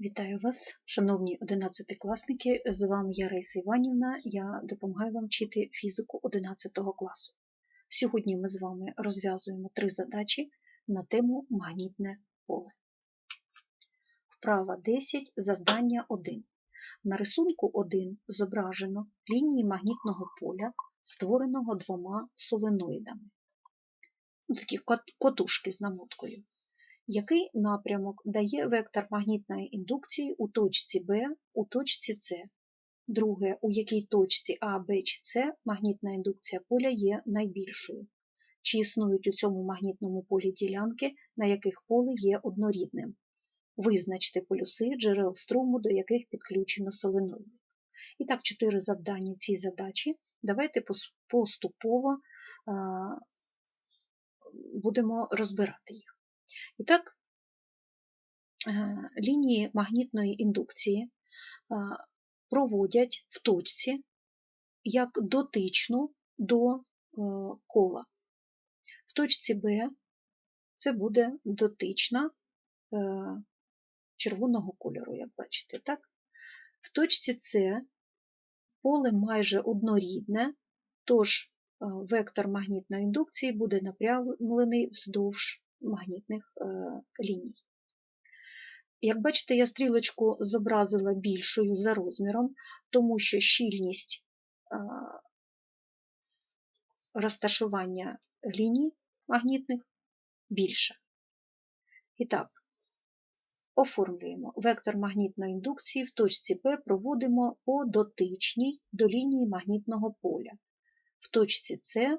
Вітаю вас, шановні одинадцятикласники. З вами я Раїса Іванівна. Я допомагаю вам вчити фізику 11 класу. Сьогодні ми з вами розв'язуємо три задачі на тему магнітне поле. Вправа 10, завдання 1. На рисунку 1 зображено лінії магнітного поля, створеного двома соленоїдами. Ну, такі котушки з намоткою. Який напрямок дає вектор магнітної індукції у точці Б, у точці С? Друге, у якій точці А, Б чи С магнітна індукція поля є найбільшою? Чи існують у цьому магнітному полі ділянки, на яких поле є однорідним? Визначте полюси джерел струму, до яких підключено соленоїди. І так, чотири завдання цій задачі. Давайте поступово будемо розбирати їх. І так, лінії магнітної індукції проводять в точці як дотичну до е, кола. В точці Б це буде дотична червоного кольору, як бачите. так? В точці С поле майже однорідне, тож вектор магнітної індукції буде направлений вздовж магнітних е, ліній. Як бачите, я стрілочку зобразила більшою за розміром, тому що щільність е, розташування ліній магнітних більша. І так, оформлюємо вектор магнітної індукції в точці P проводимо по дотичній до лінії магнітного поля. В точці С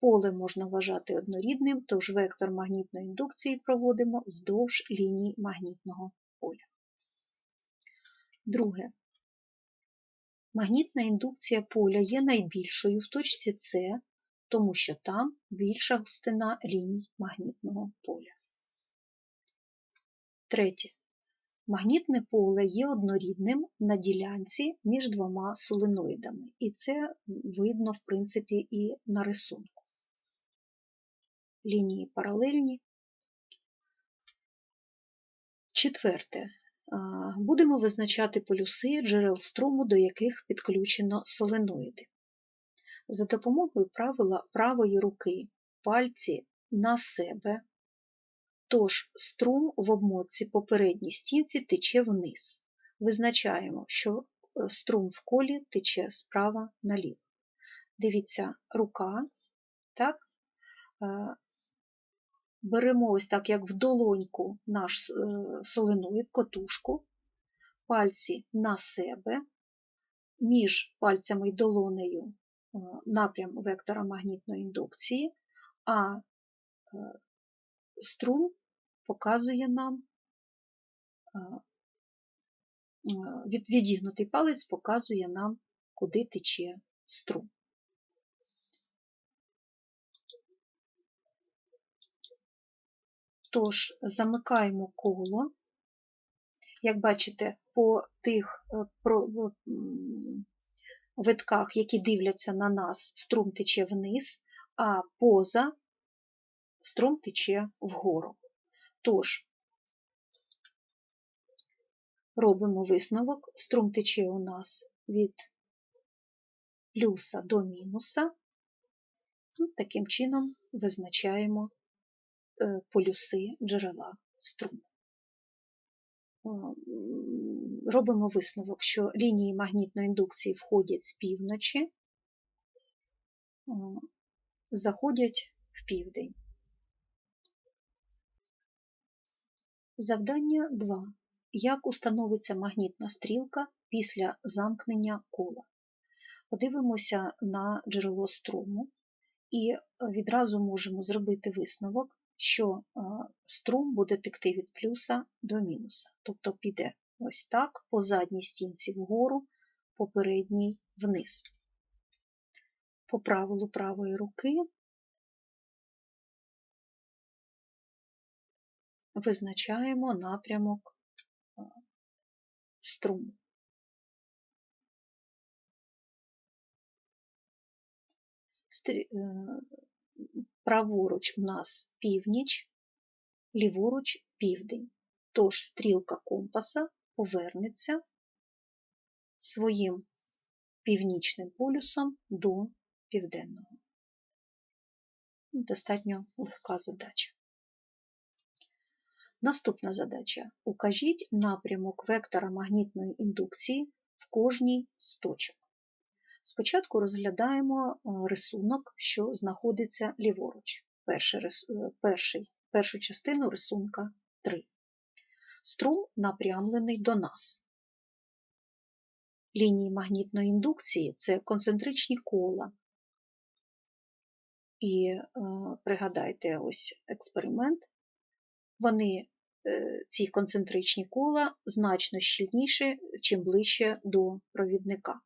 Поле можна вважати однорідним, тож вектор магнітної індукції проводимо вздовж ліній магнітного поля. Друге. Магнітна індукція поля є найбільшою в точці С, тому що там більша густина ліній магнітного поля. Третє. Магнітне поле є однорідним на ділянці між двома соленоїдами, і це видно, в принципі, і на рисунку лінії паралельні. Четверте. Будемо визначати полюси джерел струму, до яких підключено соленоїди. За допомогою правила правої руки пальці на себе, тож струм в обмотці попередній стінці тече вниз. Визначаємо, що е, струм в колі тече справа наліво. Дивіться, рука, так, беремо ось так, як в долоньку наш е, соленоїд, котушку, пальці на себе, між пальцями і долонею е, напрям вектора магнітної індукції, а е, струм показує нам відігнутий палець показує нам, куди тече струм. Тож, замикаємо коло. Як бачите, по тих е, витках, які дивляться на нас, струм тече вниз, а поза струм тече вгору. Тож, робимо висновок, струм тече у нас від плюса до мінуса. Таким чином визначаємо полюси джерела струму. Робимо висновок, що лінії магнітної індукції входять з півночі, заходять в південь. Завдання 2. Як установиться магнітна стрілка після замкнення кола? Подивимося на джерело струму і відразу можемо зробити висновок, що струм буде текти від плюса до мінуса. Тобто піде ось так, по задній стінці вгору, по передній вниз. По правилу правої руки визначаємо напрямок струму. Праворуч у нас північ, ліворуч південь. тож стрілка компаса повернеться своїм північним полюсом до південного. Достатньо легка задача. Наступна задача. Укажіть напрямок вектора магнітної індукції в кожній з точок. Спочатку розглядаємо рисунок, що знаходиться ліворуч. Перший, перший, Першу частину рисунка 3. Струм напрямлений до нас. Лінії магнітної індукції це концентричні кола. І е, пригадайте ось експеримент. Вони, е, ці концентричні кола, значно щільніші, чим ближче до провідника.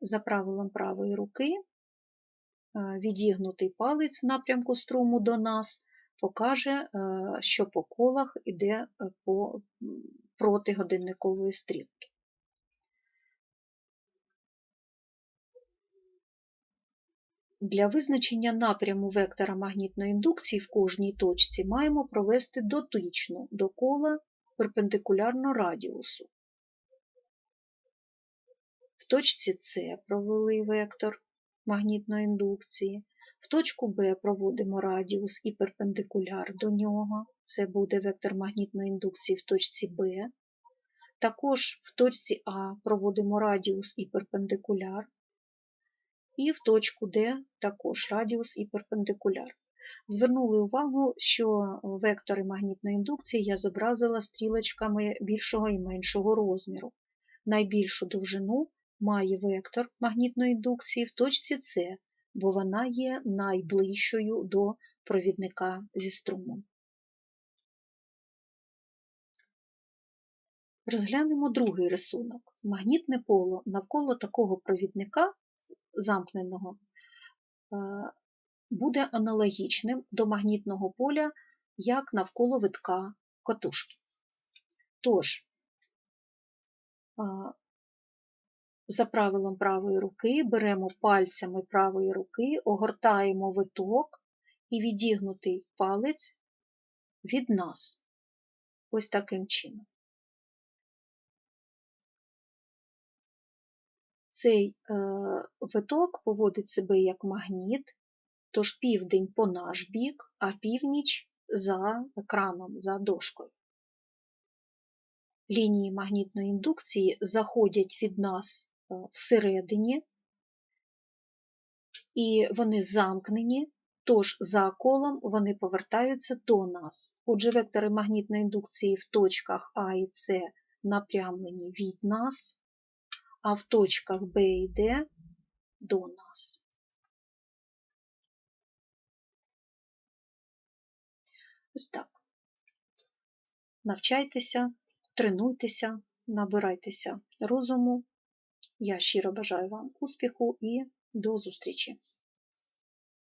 За правилом правої руки е, відігнутий палець в напрямку струму до нас покаже, е, що по колах йде е, по проти годинникової стрілки. Для визначення напряму вектора магнітної індукції в кожній точці маємо провести дотичну до кола перпендикулярно радіусу. Точці С провели вектор магнітної індукції, в точку Б проводимо радіус і перпендикуляр до нього, це буде вектор магнітної індукції в точці Б. Також в точці А проводимо радіус і перпендикуляр, і в точку Д також радіус і перпендикуляр. Звернули увагу, що вектори магнітної індукції я зобразила стрілочками більшого і меншого розміру. Найбільшу довжину має вектор магнітної індукції в точці С, бо вона є найближчою до провідника зі струмом. Розглянемо другий рисунок. Магнітне поло навколо такого провідника замкненого е, буде аналогічним до магнітного поля, як навколо витка котушки. Тож, е, за правилом правої руки беремо пальцями правої руки, огортаємо виток і відігнутий палець від нас. Ось таким чином. Цей е, виток поводить себе як магніт, тож південь по наш бік, а північ за екраном, за дошкою. Лінії магнітної індукції заходять від нас всередині, і вони замкнені, тож за колом вони повертаються до нас. Отже, вектори магнітної індукції в точках А і С напрямлені від нас а в точках Б і Д до нас. Ось так. Навчайтеся, тренуйтеся, набирайтеся розуму. Я щиро бажаю вам успіху і до зустрічі!